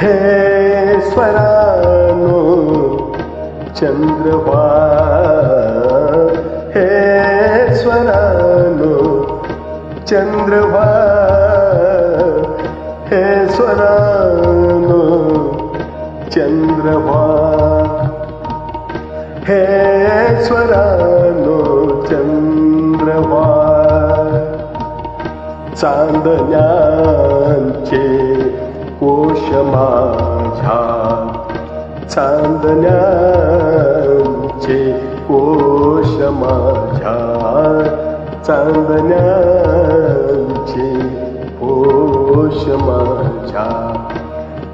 హే స్వరాను చంద్రవా హే స్వరాను చంద్రవా హే స్వరాను చంద్రవా హే స్వరాను చంద్రవా చాందన్యాంచే कोश माझा चांदण्याचे कोश माझा चांदण्याचे कोश माझा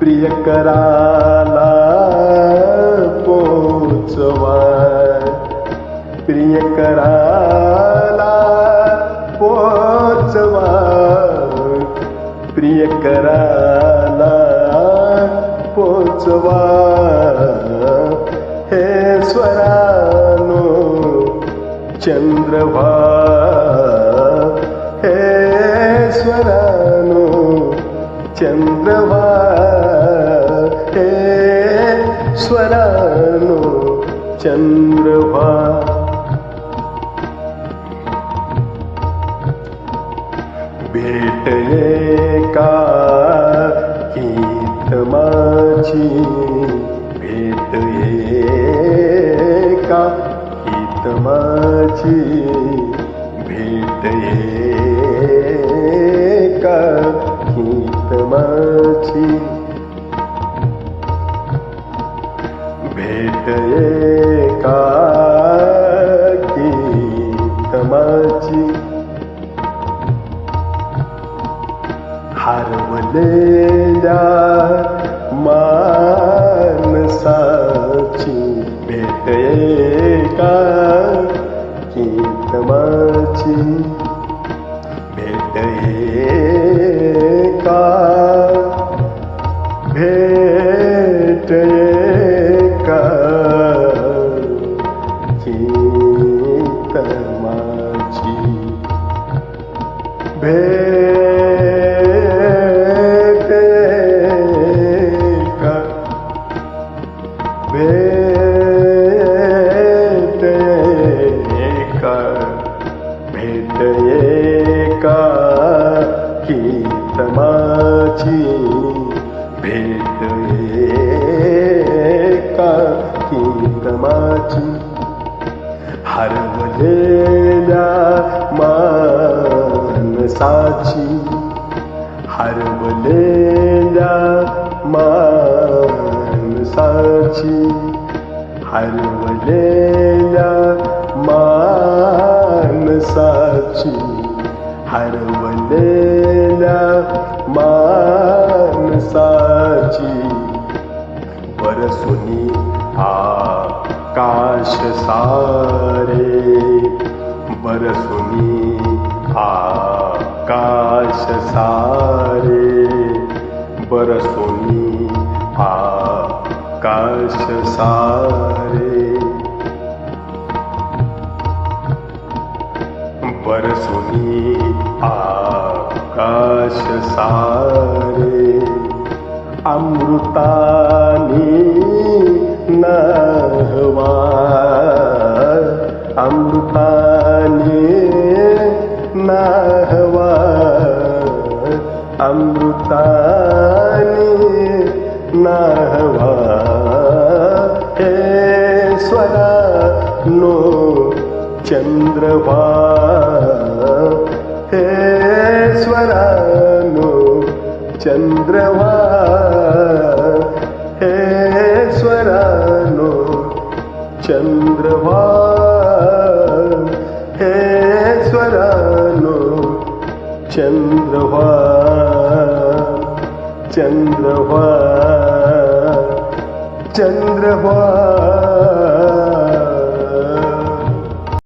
प्रिय कराला पोचवा. प्रिय कराला पोचवा. प्रिय करा पोचवा हे स्वरानो चंद्रभा हे स्वरानो चंद्रभा हे स्वरानो चंद्रभा भेटले का गीत माझी भेट ये का गीत माझी भेट ये का गीत माझी भेट ये का गीत माझी हरवलेल्या ಕಾಚಿ ಬೇಟೆಯೇಕ ಬೇಟೆಯೇಕ ಚೀತಮಾಚಿ ಬೇಟ हरवलेल्या माणसाची हरवलेल्या माणसाची हरवलेल्या माणसाची हरवलेल्या माणसाची परसुनी आ आकाश सारे बरसुनी आकाश सारे बरसुनी आकाश सारे। बरसुनी आकाश सारे अमृतानी नहवा మనవా అమృతాని నాహవా అమృతాని నాహవా ఈశ్వర నో చంద్రవా ఈశ్వర నో చంద్రవా चंद्रवा हे स्वरानो चंद्रवा चंद्रवा चंद्रवा